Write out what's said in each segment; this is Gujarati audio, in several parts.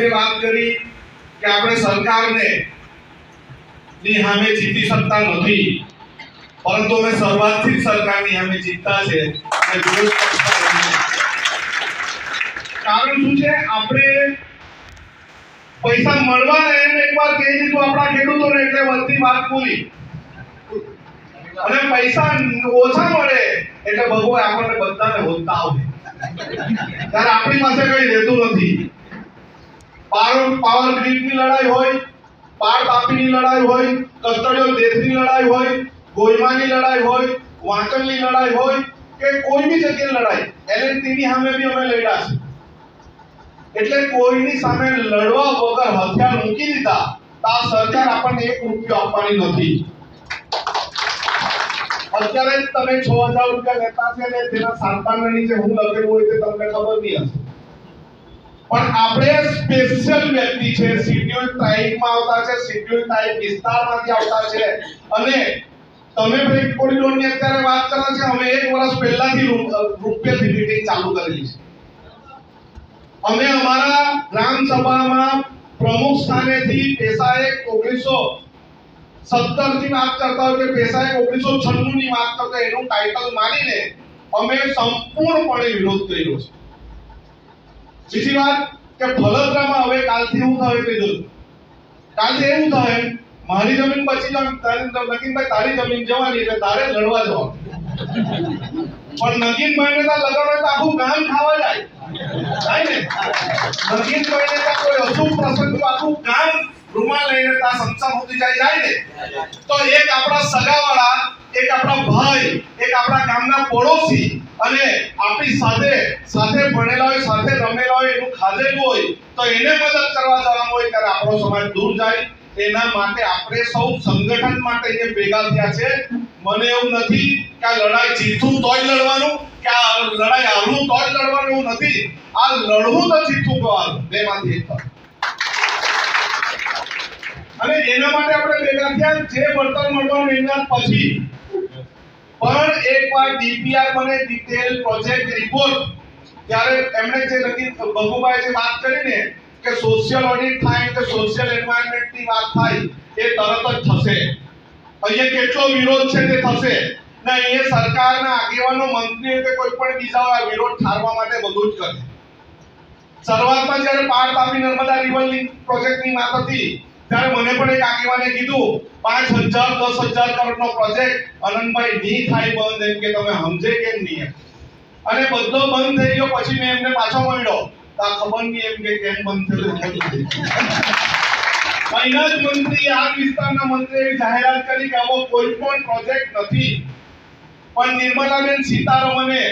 જે વાત કરી કે આપણે સરકારને ની સામે જીતી શકતા નથી. પરંતુ અમે શરૂઆતથી સરકારની સામે જીતતા છે. કારણ શું છે? આપણે પૈસા મળવા એમ એકવાર કહી દીધું આપણા ખેડૂતોને એટલે બધી વાત પૂરી અને પૈસા ઓછા મળે એટલે ભગવાન આપણને બધાને હોતા આવે ત્યારે આપણી પાસે કઈ રહેતું નથી. પાવર પાવર ગ્રીડની લડાઈ હોય, પાર તાપીની લડાઈ હોય કસ્ટડિયલ દેશની લડાઈ હોય, ગોયમાની લડાઈ હોય વાંકણની લડાઈ હોય, કે કોઈ બી જગ્યાએ લડાઈ એલએનટીની સામે બી અમે લડ્યા છે. એટલે કોઈની સામે લડવા વગર હથિયાર મૂકી દીધા, તો સરકાર આપણને એક રૂપિયો આપવાની નથી. અત્યારે તમે છ હજાર રૂપિયા લેતા છે ને, તેના સાંતાના નીચે હું લખેલું હોય તે તમને ખબર નહીં હશે. પણ આપણે સ્પેશિયલ વ્યક્તિ છે. શિડ્યુલ ટ્રાઇબમાં આવતા છે શિડ્યુલ ટ્રાઇબ વિસ્તારમાંથી આવતા છે. અને તમે બ્રેક કોરિડોરની અત્યારે વાત કરો છો, અમે એક વર્ષ પહેલાથી રૂપિયાથી મીટિંગ ચાલુ કરેલી છે. અમે અમારા ગ્રામ સભામાં પ્રમુખ સ્થાનેથી પેશાએ ઓગણીસો સત્તરથી વાત કરતા હોય કે પેશાએ ઓગણીસો છન્નું ની વાત કરતા એનું ટાઇટલ માનીને અમે સંપૂર્ણપણે વિરોધ કર્યો છે. બીજી વાત કે ભલતરામાં હવે કાલથી હું થાય કીધું કાલથી એવું થાય, મારી જમીન પછી નગીનભાઈ તારી જમીન જવાની એટલે તારે લડવા જવાનું. પણ નગીનભાઈને તો લગાડો આખું ગામ ખાવા જાય. થાય ને? નગીનભાઈને તો કોઈ અશુભ પ્રસંગ આખું ગામ રૂમાલ લઈને તા સંસાર સુધી જાય જાય ને? તો એક આપણા સગાવાળા એક આપણા ભાઈ, એક આપણા ગામના પડોશી અને આપણી સાથે સાથે ભણેલા હોય, સાથે રમેલા હોય, એનું ખાધેલું હોય, તો એને મદદ કરવા જવાનું હોય ત્યારે આપણો સમાજ દૂર જાય. એના માટે આપણે સૌ સંગઠન માટે જે ભેગા થયા છે, મને એવું નથી કે આ લડાઈ જીતું તોય લડવાનું, કે આ લડાઈ હારવું તોય લડવાનું એવું નથી. આ લડવું તો જીતવું કહેવાનું, બેમાંથી એક અને એના માટે આપણે ભેગા થયા, જે વળતર મળવાનું એના પછી પણ એકવાર ડીપીઆર બને ડિટેલ પ્રોજેક્ટ રિપોર્ટ ત્યારે એમણે જે લખી ભગુભાઈ જે વાત કરી ને કે સોશિયલ ઓડિટ થાય કે સોશિયલ એન્વાયરમેન્ટની વાત થાય, એ તરત જ થશે. અહીંયા કેટલો વિરોધ છે તે થશે. ને અહીંયા સરકારના આગેવાનો, મંત્રીઓ કે કોઈ પણ બીજા વિરોધ ઠારવા માટે બધું જ કરે. શરૂઆતમાં જ્યારે પાર તાપી નર્મદા રિવર લિંક પ્રોજેક્ટની વાત હતી ત્યારે મને પણ એક આગેવાને કીધું, પાંચ હજાર, દસ હજાર કરોડનો પ્રોજેક્ટ અનંતભાઈ નહીં થાય બંધ એમ કે તમે સમજે કેમ નહીં અને બધો બંધ થઈ ગયો, પછી મેં એમને પાછો મળ્યો. તો આ ખબર નહીં એમ કે કેમ બંધ થયું. ફાઇનાન્સ મંત્રી, આ વિસ્તારના મંત્રીએ જાહેરાત કરી કે આવો કોઈ પણ પ્રોજેક્ટ નથી. પણ નિર્મલાબેન સીતારમણે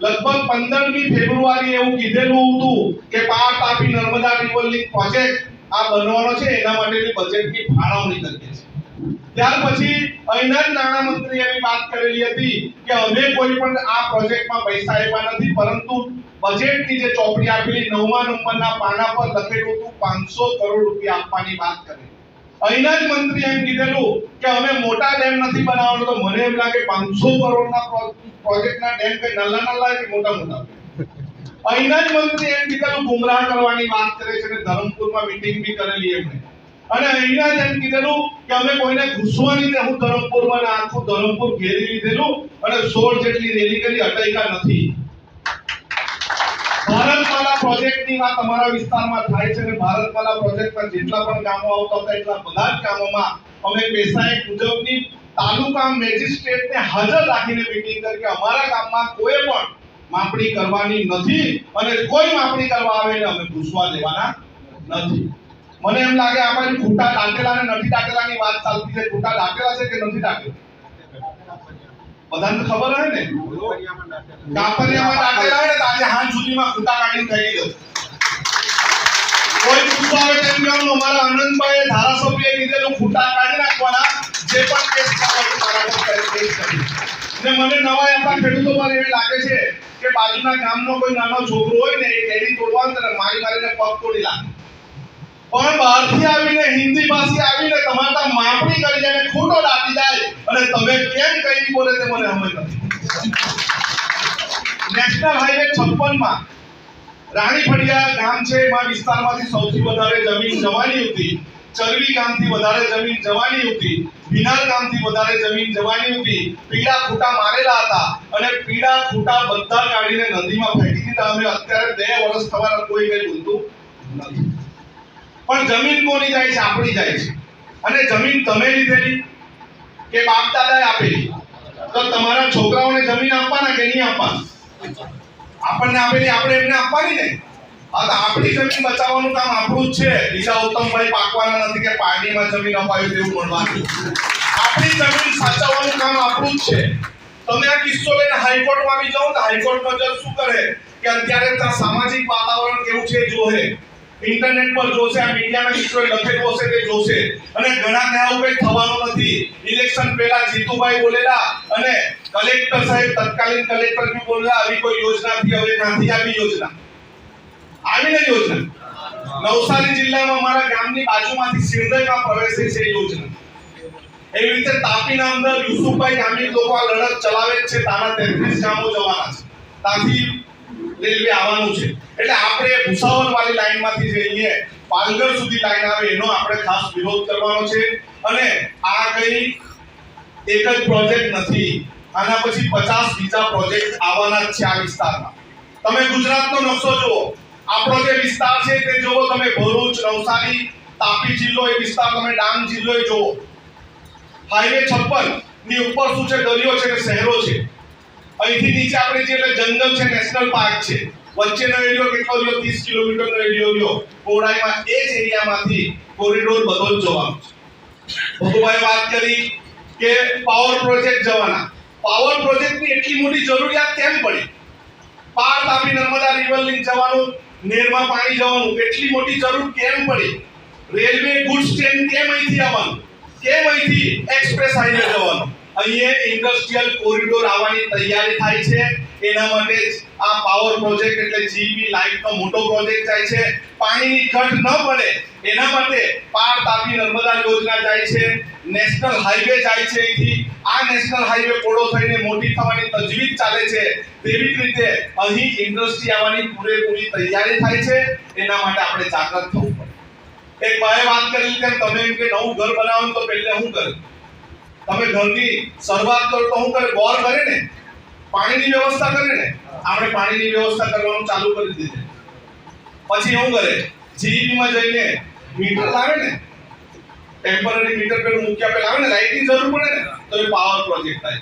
લગભગ પંદરમી ફેબ્રુઆરી એવું કીધેલું હતું કે Par Tapi Narmada river link project આ બનવાનો છે, એના માટેની બજેટની ફાળવણી કરીએ છીએ. ત્યાર પછી અહીંના નાણામંત્રી એવી વાત કરેલી હતી કે અમે કોઈ પણ આ પ્રોજેક્ટમાં પૈસા આપ્યા નથી, પરંતુ બજેટની જે ચોપડી આપેલી નવમા નંબરના પાના પર લખેલું હતું, પાંચસો કરોડ રૂપિયા આપવાની વાત કરી અહીંના જ મંત્રી એમ કીધેલું કે અમે મોટા ડેમ નથી બનાવવાનો, તો મને એમ લાગે પાંચસો કરોડના પ્રો- પ્રોજેક્ટના ડેમ કઈ નલ્લા નલ્લા કે મોટા મોટા? અહીંના જ મંત્રી એમ ગુમરાહ કરવાની વાત કરે છે અને ધરમપુરમાં મીટિંગ બી કરેલી એમણે અને અહીંના જ એમ કીધેલું કે અમે કોઈને ઘૂસવાની ને હું ધરમપુરમાં ને આખું ધરમપુર ઘેરી લીધેલું અને સોળ જેટલી રેલી કરી અટૈકા નથી. ભારતમાલા પ્રોજેક્ટની વાત અમારા વિસ્તારમાં થાય છે અને ભારતમાલા પ્રોજેક્ટમાં જેટલા પણ કામો આવતા હતા, એટલા બધા જ કામોમાં અમે પેશાએ મુજબની તાલુકા મેજિસ્ટ્રેટને હાજર રાખીને મીટિંગ કરી કે અમારા ગામમાં કોઈ પણ માપણી કરવાની નથી અને કોઈ માપણી કરવા આવે ને અમે ઘૂસવા દેવાના નથી. મને એમ લાગે આપણે ખોટા દાટેલા ને નથી દાટેલાની વાત ચાલતી છે, ખોટા દાટેલા છે કે નથી દાટેલા બધાને ખબર હોય ને? કાપરિયામાં દાટેલા હોય ને આજે હાથ સુધીમાં ખોટા કાઢીને થઈ ગયો કોઈ પૂછવા આવે તેમ કહેવાનું અમારા આનંદભાઈ ધારાસભ્યએ કીધેલું ખૂટા કાઢી નાખવાના, જે પણ કેસ થયો મારા પર કરી ને મને નવા આપણા ખેડૂતો પર એવી લાગે છે કે બાજુના ગામનો કોઈ નાનો છોકરો હોય ને એ તોડવા તને મારી મારીને પગ તોડી લાગે પણ બહારથી આવીને, હિન્દી ભાષી આવીને તમારા માપણી કરી જાય ખોટો દાટી જાય, અને તમે કેમ કઈ બોલે તે મને સમજ નથી. નેશનલ હાઈવે 56 માં રાણી ફળિયા ગામ છે, એમાં વિસ્તારમાંથી સૌથી વધારે જમીન જવાની હતી. ચરવી ગામથી વધારે જમીન જવાની હતી. બિનાર ગામથી વધારે જમીન જવાની હતી. પીડા ખૂટા મારેલા હતા અને પીડા ખૂટા બધા કાઢીને નદીમાં ફેંકી દીધા. અમે અત્યારે બે વર્ષ થવાના કોઈ કઈ બોલતું નથી. પણ જમીન કોની જાય છે? આપણી જાય છે. અને જમીન તમે લીધેલી કે બાપ દાદાએ આપેલી? તો તમારા છોકરાઓને જમીન આપવાના કે નહીં આપવાના? આપણને આપેલી, આપણે એમને આપવાની ને? હા આપણી જમીન બચાવવાનું કામ આપણું જ છે. બીજા ઉત્તમભાઈ પાકવાના નથી કે પાર્ટીમાં જમીન અપાયું તેવું મળવાનું આપણી જમીન સાચવવાનું કામ આપણું જ છે. તમે આ કિસ્સો લઈને હાઈકોર્ટમાં આવી જાઓ તો હાઈકોર્ટનો જજ શું કરે? કે અત્યારે ત્યાં સામાજિક વાતાવરણ કેવું છે જોહે ઇન્ટરનેટ પર જોશે, આ મીડિયાના કિસ્સોએ લખેલું હશે તે જોશે. અને ઘણા આવું કંઈ થવાનું નથી. ઇલેક્શન પહેલા જીતુભાઈ બોલેલા અને કલેક્ટર સાહેબ તત્કાલીન કલેક્ટર બી બોલેલા, આવી કોઈ યોજના થી હવે નથી આવી યોજના. આવી ને યોજના. નવસારી જિલ્લામાં અમારા ગામની બાજુમાંથી સિંધયમાં પ્રવેશે છે યોજના. એવી રીતે તાપીના અંદર યુસુફભાઈ ગામની લોકો આ લડત ચલાવે છે. તાના 33 ગામો જવાના છે. ત્યાંથી રેલવે આવવાનું છે. એટલે આપણે ભુસાવર વાળી લાઈનમાંથી જઈએ પાલગર સુધી લાઈન આવે, એનો આપણે ખાસ વિરોધ કરવાનો છે. અને આ કઈ એક જ પ્રોજેક્ટ નથી. આના પછી 50 બીજા પ્રોજેક્ટ આવવાના છે આ વિસ્તારમાં. તમે ગુજરાતનો નકશો જુઓ. આપણો જે વિસ્તાર છે તે જુઓ તમે ભરૂચ, નવસારી, તાપી જિલ્લો એ વિસ્તાર તમે ડાંગ જિલ્લો એ જુઓ હાઈવે 56 ની ઉપર શું છે? દરિયો છે ને શહેરો છે. અહીંથી નીચે આપણે જે જંગલ છે, નેશનલ પાર્ક છે. વચ્ચેનો એરિયો કેટલો રહ્યો? 30 કિલોમીટરનો એરિયો રહ્યો. પહોળાઈમાં એ જ એરિયામાંથી કોરિડોર બધો જ જવાનો છે. ભગુભાઈ વાત કરી કે પાવર પ્રોજેક્ટ જવાના. પાવર પ્રોજેક્ટની એટલી મોટી જરૂરિયાત કેમ પડી? પાર તાપી નર્મદા રિવર લિંક જવાનું નેરમાં પાણી જવાનું. એટલી મોટી જરૂર કેમ પડી? રેલવે ગુડ્સ ટ્રેન કેમ અહીંથી આવવાનું? કેમ અહીંથી એક્સપ્રેસ હાઈવે જવાનું? અહીંયા ઇન્ડસ્ટ્રીયલ કોરિડોર આવવાની તૈયારી થાય છે. એના માટે આ પાવર પ્રોજેક્ટ એટલે જીબી લાઇટનો મોટો પ્રોજેક્ટ જાય છે. પાણીની ઘટ ન પડે એના માટે પાર તાપી નર્મદા યોજના જાય છે. નેશનલ હાઈવે જાય છે અહીંથી. આ નેશનલ હાઈવે પોળો થઈને મોટી થવાની તજવીજ ચાલે છે. તેવી જ રીતે અહીં ઇન્ડસ્ટ્રી આવવાની પૂરેપૂરી તૈયારી થાય છે. એના માટે આપણે જાગૃત થવું પડે. એક ભાઈ વાત કરી તેમ તમે એમ કે નવું ઘર બનાવો તો પહેલે શું કરે? તમે ઘરની શરૂઆત કરો તો શું કરે બોર કરે ને. પાણીની વ્યવસ્થા કરે ને. આપણે પાણીની વ્યવસ્થા કરવાનું ચાલુ કરી દીધી. પછી શું કરે? જીઈબીમાં જઈને મીટર લાવે ને. ટેમ્પરરી મીટર પેલું મૂક્યા પેલા આવે ને. લાઇટની જરૂર પડે ને, તો એ પાવર પ્રોજેક્ટ થાય.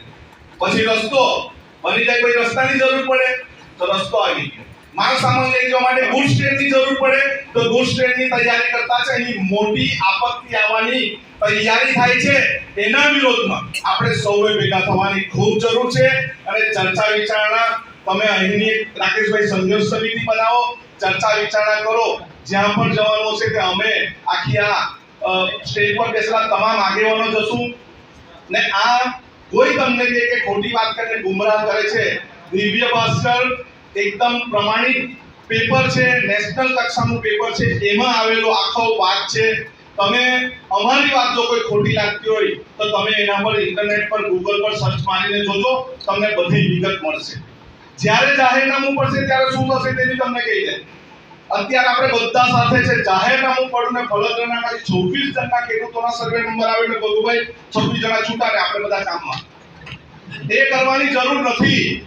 પછી રસ્તો, બની જાય પછી રસ્તાની જરૂર પડે, તો રસ્તો આવી ગયો. માલ સામાન લઈ જવા માટે ગુડ્સ ટ્રેનની જરૂર પડે તો ગુડ્સ ટ્રેનની તૈયારી કરતા છે. એની મોટી આપત્તિ આવવાની તૈયારી થાય છે. એના વિરોધમાં આપણે સૌએ ભેગા થવાની ખૂબ જરૂર છે. અને ચર્ચા વિચારણા તમે અહીંની રાકેશભાઈ સંઘર્ષ સમિતિ બનાવો. ચર્ચા વિચારણા કરો. જ્યાં પણ જવાનું હશે કે અમે આખી આ સ્ટેજ પર બેસેલા તમામ આગેવાનો જશું. ને આ કોઈ તમને કે ખોટી વાત કરીને ગુમરાહ કરે છે. દિવ્ય ભાસ્કર એકદમ પ્રમાણિત પેપર છે, નેશનલ કક્ષાનું પેપર છે, એમાં આવેલો આખો વાત છે. તમે અમારી વાત જો કોઈ ખોટી લાગતી હોય, તો તમે એના પર ઇન્ટરનેટ પર ગૂગલ પર સર્ચ મારીને જોજો, તમને બધી વિગત મળશે. જ્યારે જાહેરનામું પડશે, ત્યારે શું થશે તેની તમને કહી દે. અત્યારે આપણે બધા સાથે છે, જાહેરનામું પડ્યું ને ખાલી ચોવીસ જણના ખેડૂતોના સર્વે નંબર આવે એટલે ભાઈ છવ્વીસ જણા છૂટા ને આપણે બધા કામમાં. એ કરવાની જરૂર નથી.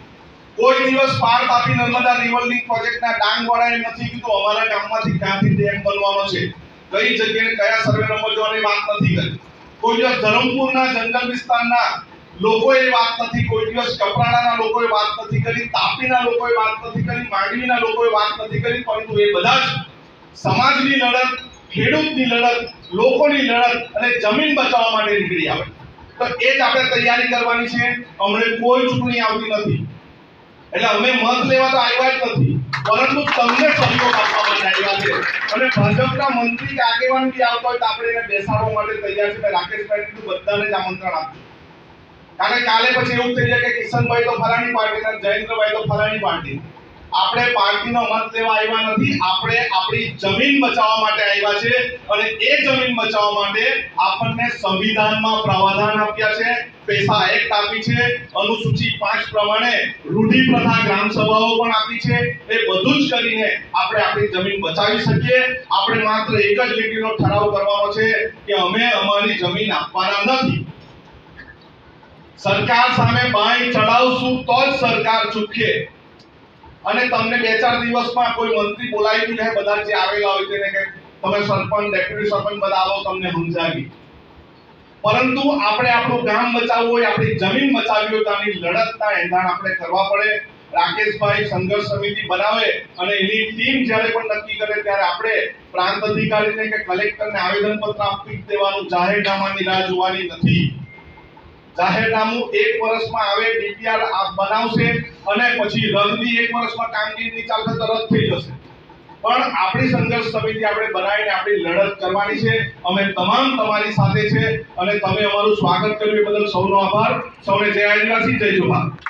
કોઈ દિવસ પાર તાપી નર્મદા રિવર લિંક પ્રોજેક્ટના ડાંગ વાળાએ નથી કીધું. અમારા ગામમાંથી ક્યાંથી ડેમ બનવાનો છે? કઈ જગ્યાએ કયા સર્વે નંબર જોવાની વાત નથી કરી. કોઈ દિવસ ધરમપુરના જંગલ વિસ્તારના લોકોએ વાત નથી, કોઈ દિવસ કપરાડાના લોકોએ વાત નથી કરી, તાપીના લોકોએ વાત નથી કરી, માંડવીના લોકોએ વાત નથી કરી, પરંતુ એ બધા જ સમાજની લડત, ખેડૂતની લડત, લોકોની લડત અને જમીન બચાવવા માટે નીકળી આવે. તો એ જ આપણે તૈયારી કરવાની છે. હમણાં કોઈ ચૂંટણી આવતી નથી. એટલે અમે મત લેવા તો આવ્યા જ નથી. પરંતુ તમને સહયોગ આપવા માટે આવ્યા છે. અને ભાજપના મંત્રી કે આગેવાન બી આવતો હોય તો આપણે એને બેસાડવા માટે તૈયાર છે. રાકેશભાઈ કીધું બધાને જ આમંત્રણ આપ્યું કારણ કે કાલે પછી એવું થઈ જાય કે કિશનભાઈ તો ફલાણી પાર્ટીના જયેન્દ્રભાઈ તો ફલાણી પાર્ટી. આપણે પાર્ટીનો મત લેવા આવ્યા નથી. આપણે આપણી જમીન બચાવવા માટે આવ્યા છે. અને એ જમીન બચાવવા માટે આપણને સંવિધાનમાં પ્રાવધાન આપ્યા છે. પૈસા એક્ટ આપી છે. અનુસૂચિ પાંચ પ્રમાણે રૂઢિ પ્રથા ગ્રામ સભાઓ પણ આપી છે. એ બધું જ કરીને આપણે આપણી જમીન બચાવી શકીએ. આપણે માત્ર એક જ લીટીનો ઠરાવ કરવાનો છે કે અમે અમારી જમીન આપવાના નથી. સરકાર સામે બાઈ ચડાવશું તો જ સરકાર ચૂકે અને તમને બે ચાર દિવસમાં કોઈ મંત્રી બોલાવી દે બધા જે આવેલા હોય તેને કે તમે સરપંચ, ડેપ્યુટી સરપંચ બધા આવો, તમને સમજાવી. પરંતુ આપણે આપણું ગામ બચાવવું હોય, આપણી જમીન બચાવવી હોય તો આની લડતના એંધાણ આપણે કરવા પડે. રાકેશભાઈ સંઘર્ષ સમિતિ બનાવે અને એની ટીમ જ્યારે પણ નક્કી કરે ત્યારે આપણે પ્રાંત અધિકારીને કે કલેક્ટરને આવેદનપત્ર આપી દેવાનું. જાહેરનામાની રાહ જોવાની નથી. જાહેરનામું એક વર્ષમાં આવે, ડીપીઆર બનાવશે અને પછી રદ બી એક વર્ષમાં કામગીરી નહીં ચાલશે તો થઈ જશે. પણ આપણી સંઘર્ષ સમિતિ આપણે બનાવીને આપણી લડત કરવાની છે. અમે તમામ તમારી સાથે છે અને તમે અમારું સ્વાગત કર્યું એ બદલ સૌનો આભાર. સૌને જય આદિવાસી, જય જોહાર